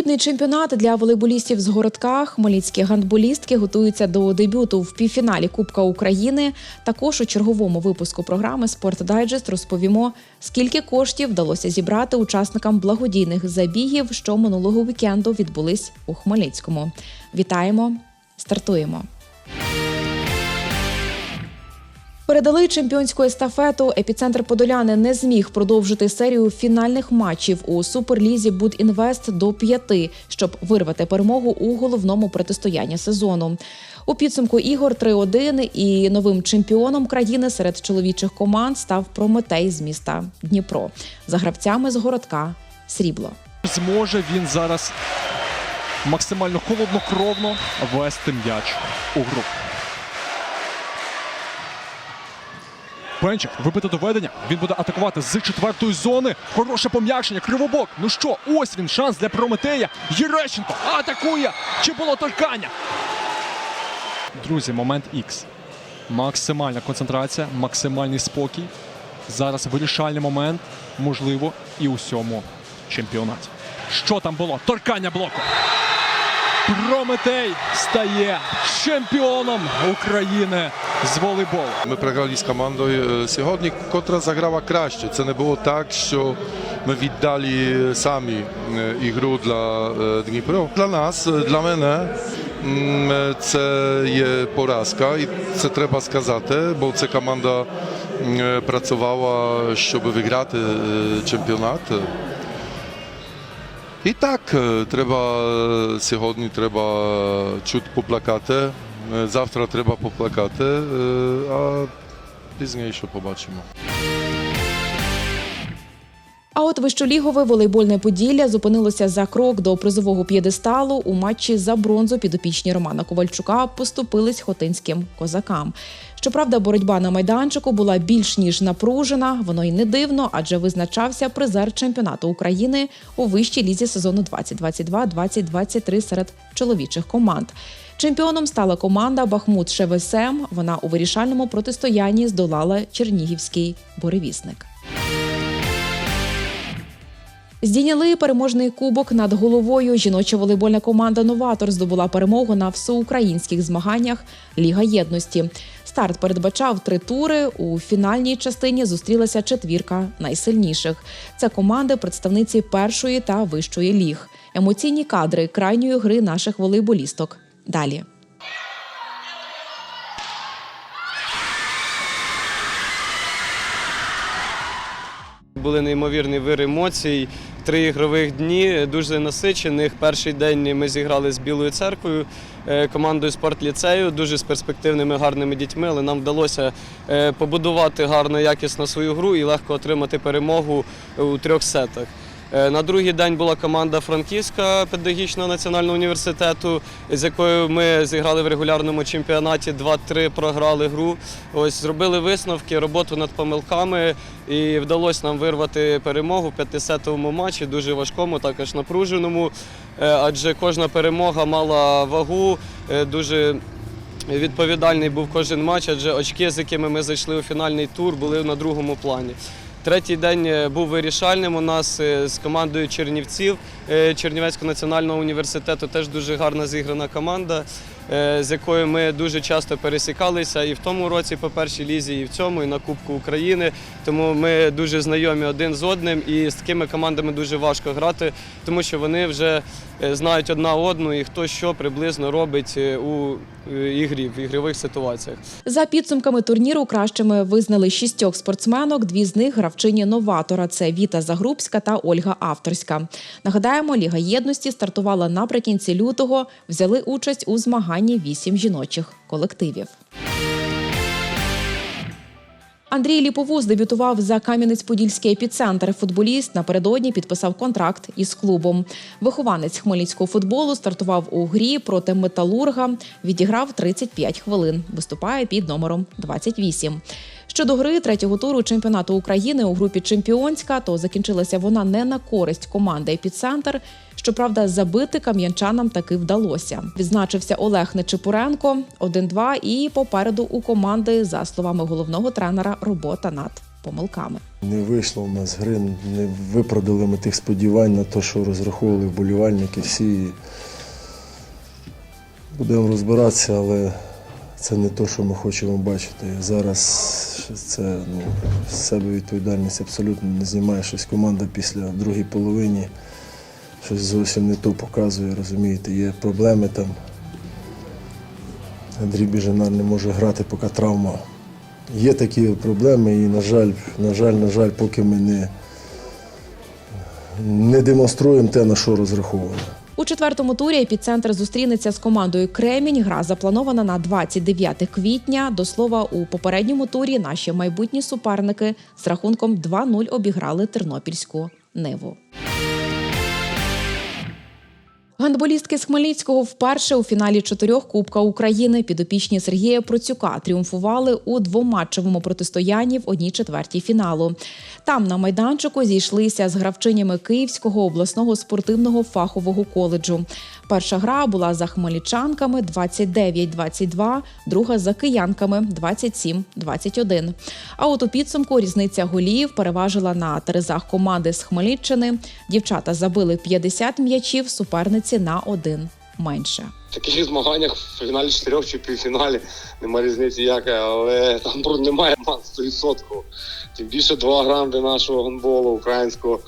Потрібний чемпіонат для волейболістів з городка. Хмельницькі гандболістки готуються до дебюту в півфіналі Кубка України. Також у черговому випуску програми Спорт Дайджест розповімо, скільки коштів вдалося зібрати учасникам благодійних забігів, що минулого вікенду відбулись у Хмельницькому. Вітаємо! Стартуємо! Передали чемпіонську естафету. Епіцентр Подоляни не зміг продовжити серію фінальних матчів у суперлізі Будінвест до п'яти, щоб вирвати перемогу у головному протистоянні сезону. У підсумку ігор 3-1 і новим чемпіоном країни серед чоловічих команд став Прометей з міста Дніпро за гравцями з городка Срібло. Зможе він зараз максимально холоднокровно вести м'яч у гру. Пенчик, вибите доведення. Він буде атакувати з четвертої зони. Хороше пом'якшення, кривобок. Ну що, ось він шанс для Прометея. Єрещенко атакує. Чи було торкання? Друзі, момент Х. Максимальна концентрація, максимальний спокій. Зараз вирішальний момент, можливо, і у всьому чемпіонаті. Що там було? Торкання блоку. Прометей стає чемпіоном України з волейболу. Ми програли з командою е, сьогодні, котра заграла краще. Це не було так, що ми віддали самі е, ігру для е, Дніпро. Для нас, для мене, це є поразка, і це треба сказати, бо ця команда працювала, щоб виграти чемпіонат. І так, треба сьогодні треба чуть поплакати, завтра треба поплакати, е, а пізніше побачимо. А от вищолігове волейбольне Поділля зупинилося за крок до призового п'єдесталу у матчі за бронзу підопічні Романа Ковальчука поступились хотинським козакам. Щоправда, боротьба на майданчику була більш ніж напружена. Воно й не дивно, адже визначався призер чемпіонату України у вищій лізі сезону 2022-2023 серед чоловічих команд. Чемпіоном стала команда Бахмут ШВСМ. Вона у вирішальному протистоянні здолала чернігівський буревісник. Здійняли переможний кубок над головою. Жіноча волейбольна команда Новатор здобула перемогу на всеукраїнських змаганнях Ліга єдності. Старт передбачав три тури. У фінальній частині зустрілася четвірка найсильніших. Це команди представниці першої та вищої ліг. Емоційні кадри крайньої гри наших волейболісток. Далі. Були неймовірні вир емоцій. Три ігрових дні дуже насичених. Перший день ми зіграли з Білою церквою, е, командою спортліцею, дуже з перспективними гарними дітьми, але нам вдалося е, побудувати гарно, якісно свою гру і легко отримати перемогу у трьох сетах. Е, На другий день була команда Франківська педагогічного національного університету, з якою ми зіграли в регулярному чемпіонаті 2-3, програли гру. Ось зробили висновки, роботу над помилками, і вдалося нам вирвати перемогу в п'ятисетовому матчі, дуже важкому, також напруженому. Е, Адже кожна перемога мала вагу, е, дуже відповідальний був кожен матч, адже очки, з якими ми зайшли у фінальний тур, були на другому плані. Третій день е, був вирішальним у нас е, з командою Чернівців е, Чернівецького національного університету. Теж дуже гарна зіграна команда, з якою ми дуже часто пересікалися і в тому році по першій лізі, і в цьому, і на Кубку України. Тому ми дуже знайомі один з одним, і з такими командами дуже важко грати, тому що вони вже знають одна одну і хто що приблизно робить е, у е, ігрі, в ігрових ситуаціях. За підсумками турніру кращими визнали шістьох спортсменок. Дві з них гравчині новатора. Це Віта Загрубська та Ольга Авторська. Нагадаємо, Ліга єдності стартувала наприкінці лютого. Взяли участь у змаганні вісім жіночих колективів. Андрій Ліповуз дебютував за Кам'янець-Подільський епіцентр. Футболіст напередодні підписав контракт із клубом. Вихованець хмельницького футболу стартував у грі проти металурга. Відіграв 35 хвилин. Виступає під номером 28. Щодо гри третього туру чемпіонату України у групі Чемпіонська, то закінчилася вона не на користь команди Епіцентр. Щоправда, забити кам'янчанам таки вдалося. Відзначився Олег Нечипуренко 1-2 і попереду у команди, за словами головного тренера, робота над помилками. Не вийшло в нас гри, не виправдали ми тих сподівань на те, що розраховували вболівальники всі. Будемо розбиратися, але це не те, що ми хочемо бачити. Зараз це ну, з себе відповідальність абсолютно не знімає щось. Команда після другій половині щось зовсім не то показує, розумієте, є проблеми там. Андрій Біжанар не може грати, поки травма. Є такі проблеми, і, на жаль, на жаль, на жаль, поки ми не, не демонструємо те, на що розраховували. У четвертому турі епіцентр зустрінеться з командою Кремінь. Гра запланована на 29 квітня. До слова, у попередньому турі наші майбутні суперники з рахунком 2-0 обіграли тернопільську ниву. Гандболістки з Хмельницького вперше у фіналі чотирьох Кубка України підопічні Сергія Процюка тріумфували у двоматчевому протистоянні в одній четвертій фіналу. Там на майданчику зійшлися з гравчинями Київського обласного спортивного фахового коледжу. Перша гра була за хмельничанками 29-22, друга за киянками 27-21. А от у підсумку різниця голів переважила на терезах команди з Хмельниччини. Дівчата забили 50 м'ячів, суперниці на один менше. Таких змаганнях в фіналі чотирьох чи півфіналі немає різниці яка, але там немає ман 100%. Тим більше два гранди нашого гандболу українського.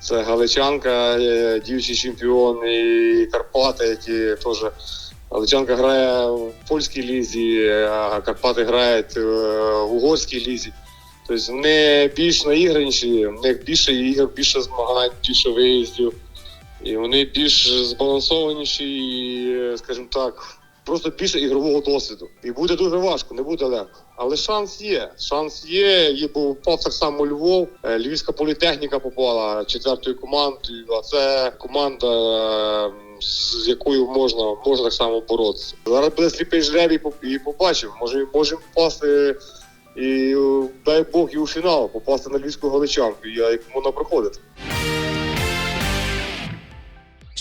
Це Галичанка, е, діючий чемпіон і Карпати, які теж Галичанка грає в польській лізі, а Карпати грають е, в угорській лізі. Тобто вони більш наіграніші, в них більше ігор, більше змагань, більше виїздів. І вони більш збалансованіші, і, скажімо так, просто більше ігрового досвіду. І буде дуже важко, не буде легко. Але шанс є. Шанс є. Є бо впав так само Львов. Е, Львівська політехніка попала четвертою командою. А це команда, е, з якою можна, можна так само боротися. Зараз буде сліпий жребій і по- і побачимо. Може, можемо попасти. І дай Бог і у фінал попасти на львівську галичанку, як вона проходить.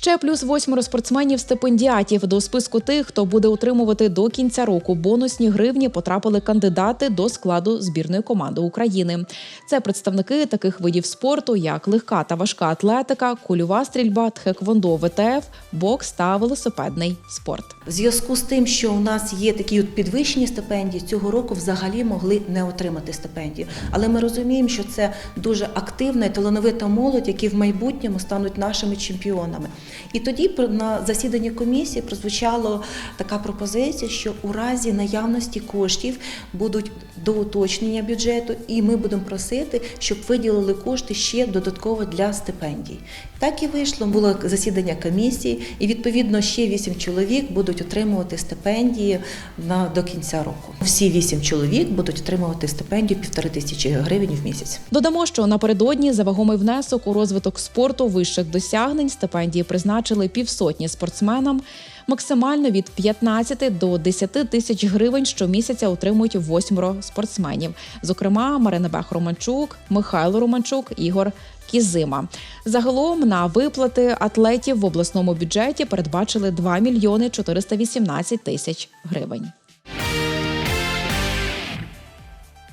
Ще плюс восьмеро спортсменів стипендіатів до списку тих, хто буде отримувати до кінця року бонусні гривні, потрапили кандидати до складу збірної команди України. Це представники таких видів спорту, як легка та важка атлетика, кульова стрільба, тхеквондо, ВТФ, бокс та велосипедний спорт. В зв'язку з тим, що у нас є такі от підвищені стипендії, цього року взагалі могли не отримати стипендію. Але ми розуміємо, що це дуже активна і талановита молодь, які в майбутньому стануть нашими чемпіонами. І тоді на засіданні комісії прозвучала така пропозиція, що у разі наявності коштів будуть до уточнення бюджету, і ми будемо просити, щоб виділили кошти ще додатково для стипендій. Так і вийшло. Було засідання комісії, і відповідно ще вісім чоловік будуть отримувати стипендії на до кінця року. Всі вісім чоловік будуть отримувати стипендію півтори тисячі гривень в місяць. Додамо, що напередодні за вагомий внесок у розвиток спорту вищих досягнень стипендії призначили півсотні спортсменам. Максимально від 15 до 10 тисяч гривень щомісяця отримують восьмеро спортсменів. Зокрема, Марина Бех Романчук, Михайло Романчук, Ігор Кізима. Загалом на виплати атлетів в обласному бюджеті передбачили 2 мільйони 418 тисяч гривень.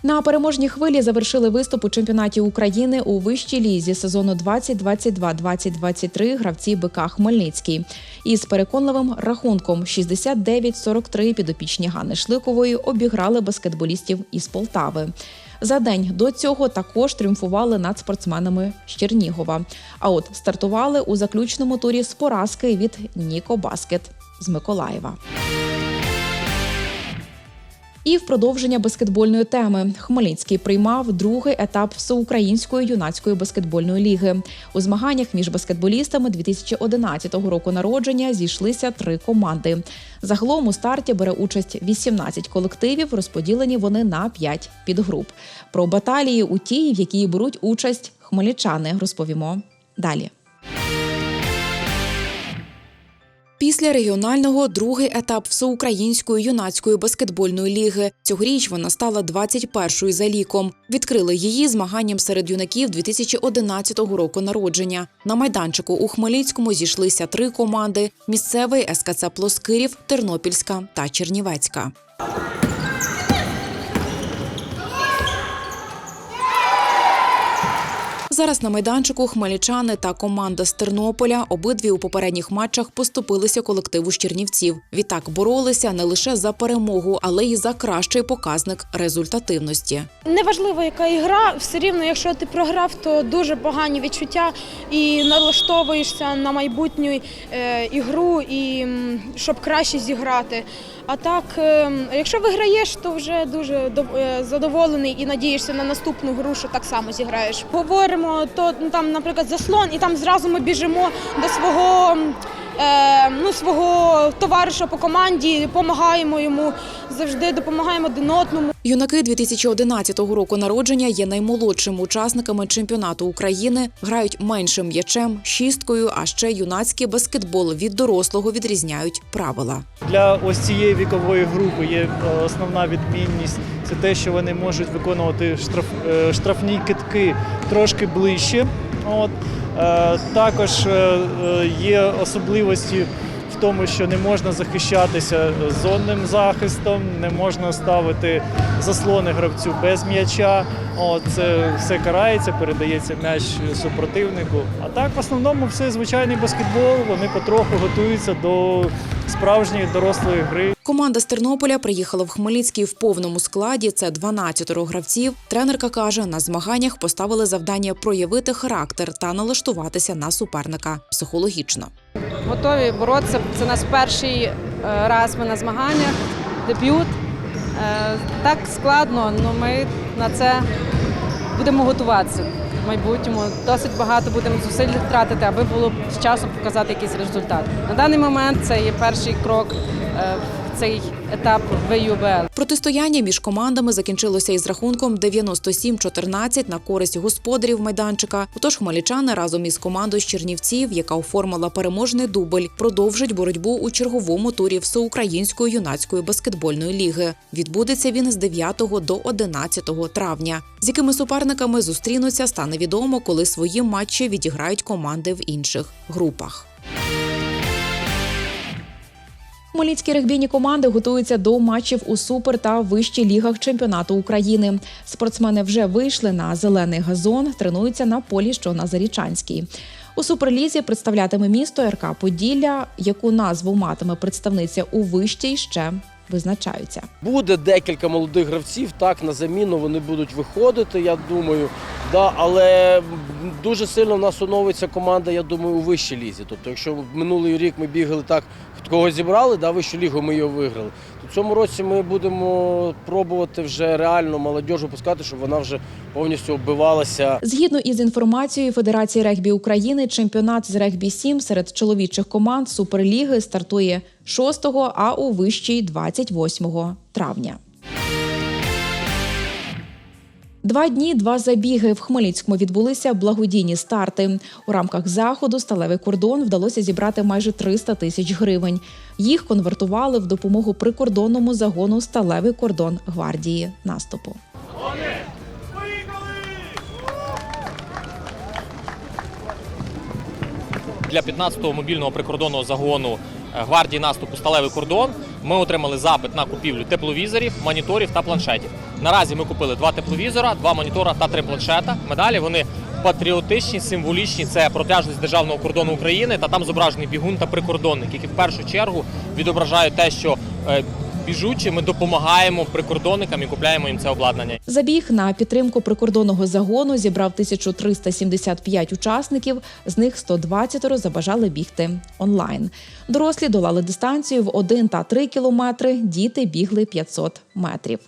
На переможній хвилі завершили виступ у чемпіонаті України у вищій лізі сезону 2022-2023 гравці БК Хмельницький. Із переконливим рахунком 69-43 підопічні Ганни Шликової обіграли баскетболістів із Полтави. За день до цього також тріумфували над спортсменами з Чернігова. А от стартували у заключному турі з поразки від Ніко Баскет з Миколаєва. І в продовження баскетбольної теми Хмельницький приймав другий етап всеукраїнської юнацької баскетбольної ліги. У змаганнях між баскетболістами 2011 року народження зійшлися три команди. Загалом у старті бере участь 18 колективів. Розподілені вони на 5 підгруп. Про баталії у тій, в якій беруть участь хмельничани, розповімо далі. Після регіонального другий етап всеукраїнської юнацької баскетбольної ліги. Цьогоріч вона стала 21-ю за ліком. Відкрили її змаганням серед юнаків 2011 року народження. На майданчику у Хмельницькому зійшлися три команди: місцевий СКЦ Плоскирів, Тернопільська та Чернівецька. Зараз на майданчику хмельничани та команда з Тернополя обидві у попередніх матчах поступилися колективу з Чернівців. Відтак боролися не лише за перемогу, але й за кращий показник результативності. Неважливо, яка ігра, все рівно, якщо ти програв, то дуже погані відчуття і налаштовуєшся на майбутню е, ігру, і щоб краще зіграти. А так, е, якщо виграєш, то вже дуже е, задоволений і надієшся на наступну гру, що так само зіграєш. Говоримо, то ну, там, наприклад, заслон, і там зразу ми біжимо до свого. Е, ну, свого товариша по команді, допомагаємо йому завжди, допомагаємо один одному. Юнаки 2011 року народження є наймолодшими учасниками чемпіонату України, грають меншим м'ячем, шісткою, а ще юнацький баскетбол від дорослого відрізняють правила. Для ось цієї вікової групи є е, основна відмінність це те, що вони можуть виконувати штраф, е, штрафні китки трошки ближче. От. Е, Також е, е, є особливості в тому, що не можна захищатися зонним захистом, не можна ставити заслони гравцю без м'яча. Це все карається, передається м'яч супротивнику. А так, в основному, все звичайний баскетбол. Вони потроху готуються до справжньої дорослої гри. Команда з Тернополя приїхала в Хмельницький в повному складі. Це 12 гравців. Тренерка каже, на змаганнях поставили завдання проявити характер та налаштуватися на суперника психологічно. готові боротися. Це наш перший е, раз ми на змаганнях, дебют. Е, Так складно, але ми на це будемо готуватися майбутньому. Досить багато будемо зусиль втратити, аби було з часом показати якийсь результат. На даний момент це є перший крок е, цей етап ВЮБЛ. Протистояння між командами закінчилося із рахунком 97-14 на користь господарів майданчика. Отож, хмельничани разом із командою з Чернівців, яка оформила переможний дубль, продовжать боротьбу у черговому турі Всеукраїнської юнацької баскетбольної ліги. Відбудеться він з 9 до 11 травня. З якими суперниками зустрінуться, стане відомо, коли свої матчі відіграють команди в інших групах. Хмельницькі регбійні команди готуються до матчів у супер та вищій лігах чемпіонату України. Спортсмени вже вийшли на зелений газон, тренуються на полі, що на Зарічанській. У суперлізі представлятиме місто РК Поділля, яку назву матиме представниця у вищій ще визначаються. Буде декілька молодих гравців, так, на заміну вони будуть виходити, я думаю. Да, але дуже сильно в нас оновиться команда, я думаю, у вищій лізі. Тобто, якщо минулий рік ми бігали так, кого зібрали, да, вищу лігу ми його виграли. Цьому році ми будемо пробувати вже реально молодіж випускати, щоб вона вже повністю оббивалася Згідно із інформацією Федерації регбі України, чемпіонат з регбі 7 серед чоловічих команд Суперліги стартує 6, а у вищій 28 травня. Два дні, два забіги в Хмельницькому відбулися благодійні старти. У рамках заходу сталевий кордон вдалося зібрати майже 300 тисяч гривень. Їх конвертували в допомогу прикордонному загону Сталевий кордон гвардії наступу. для 15-го мобільного прикордонного загону е, гвардії наступу Сталевий кордон ми отримали запит на купівлю тепловізорів, моніторів та планшетів. Наразі ми купили два тепловізора, два монітора та три планшета. Медалі вони патріотичні, символічні. Це протяжність державного кордону України та там зображений бігун та прикордонник, які в першу чергу відображають те, що е, біжучи, ми допомагаємо прикордонникам і купляємо їм це обладнання. Забіг на підтримку прикордонного загону зібрав 1375 учасників. З них 120 забажали бігти онлайн. Дорослі долали дистанцію в 1 та 3 кілометри. Діти бігли 500 метрів.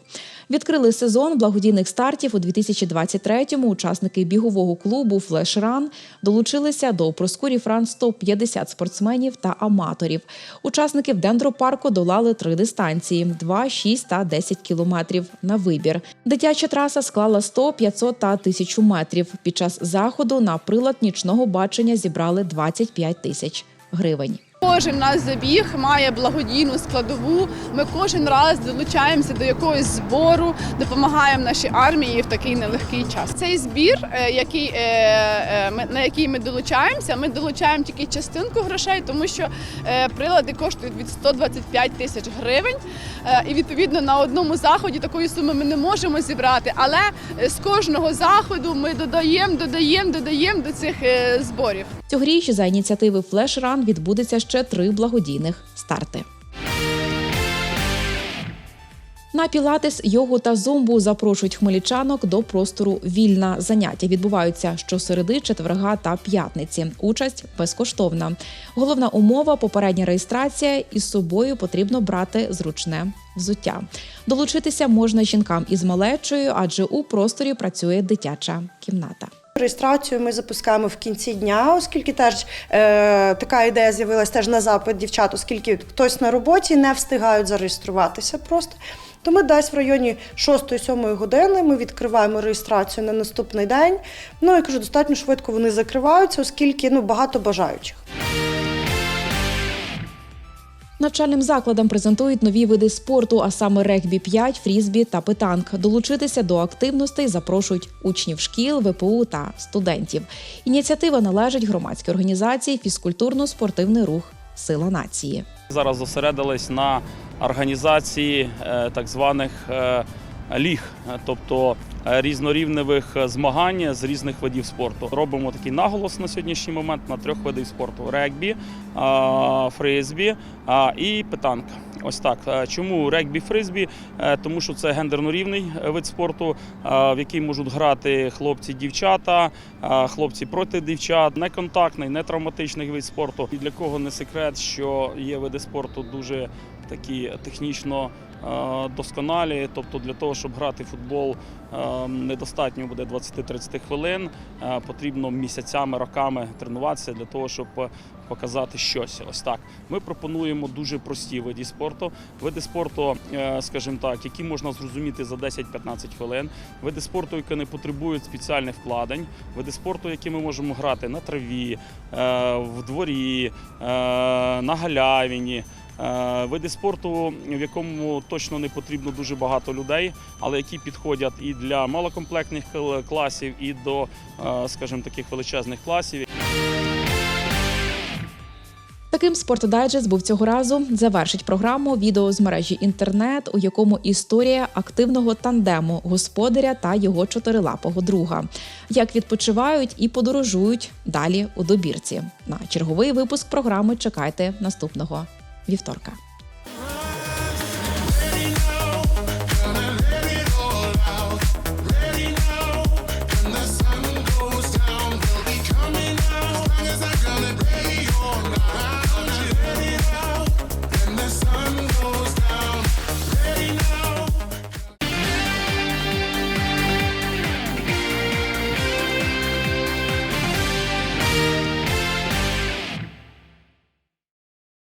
Відкрили сезон благодійних стартів у 2023-му. Учасники бігового клубу Флешран долучилися до проскурі Франс 150 спортсменів та аматорів. Учасники в дендропарку долали три дистанції: 2, 6 та 10 кілометрів на вибір. Дитяча траса склала 100, 500 та 1000 метрів. Під час заходу на прилад нічного бачення зібрали 25 тисяч гривень. Кожен наш забіг має благодійну складову. Ми кожен раз долучаємося до якогось збору, допомагаємо нашій армії в такий нелегкий час. Цей збір, е, який, е, е, на який ми долучаємося, ми долучаємо тільки частинку грошей, тому що прилади коштують від 125 тисяч гривень. І відповідно на одному заході такої суми ми не можемо зібрати. Але з кожного заходу ми додаємо, додаємо, додаємо до цих зборів. Цьогоріч за ініціативи Run відбудеться ще три благодійних старти. На пілатес, йогу та зумбу запрошують хмельничанок до простору вільна. Заняття відбуваються щосереди, четверга та п'ятниці. Участь безкоштовна. Головна умова попередня реєстрація. Із собою потрібно брати зручне взуття. Долучитися можна жінкам із малечою, адже у просторі працює дитяча кімната. Реєстрацію ми запускаємо в кінці дня, оскільки теж е, така ідея з'явилася теж на запит дівчат, оскільки хтось на роботі не встигають зареєструватися просто. Тому десь в районі 6-7 години ми відкриваємо реєстрацію на наступний день. Ну я кажу, достатньо швидко вони закриваються, оскільки ну багато бажаючих. Навчальним закладам презентують нові види спорту, а саме регбі 5, фрізбі та питанк. Долучитися до активностей запрошують учнів шкіл, ВПУ та студентів. Ініціатива належить громадській організації Фізкультурно-спортивний рух Сила нації. Зараз зосередились на організації е, так званих е, ліг, тобто е, різнорівневих е, змагань з різних видів спорту. Робимо такий наголос на сьогоднішній момент на трьох видів спорту: регбі, е, фризбі і питанка. Ось так. Чому регбі фризбі? Тому що це гендерно рівний е, вид спорту, в який можуть грати хлопці, дівчата, е, хлопці проти дівчат, неконтактний, нетравматичний вид спорту. І для кого не секрет, що є види спорту дуже такі технічно досконалі. Тобто для того, щоб грати в футбол, е, недостатньо буде 20-30 хвилин. Е, Потрібно місяцями, роками тренуватися для того, щоб е, показати щось. Ось так. Ми пропонуємо дуже прості види спорту. Види спорту, е, скажімо так, які можна зрозуміти за 10-15 хвилин. Види спорту, які не потребують спеціальних вкладень. Види спорту, які ми можемо грати на траві, е, в дворі, е, на галявині. Е, Види спорту, в якому точно не потрібно дуже багато людей, але які підходять і для малокомплектних класів, і до, е, скажімо, таких величезних класів. Таким спортдайджест був цього разу. Завершить програму відео з мережі інтернет, у якому історія активного тандему господаря та його чотирилапого друга. Як відпочивають і подорожують далі у добірці. На черговий випуск програми чекайте наступного вівторка.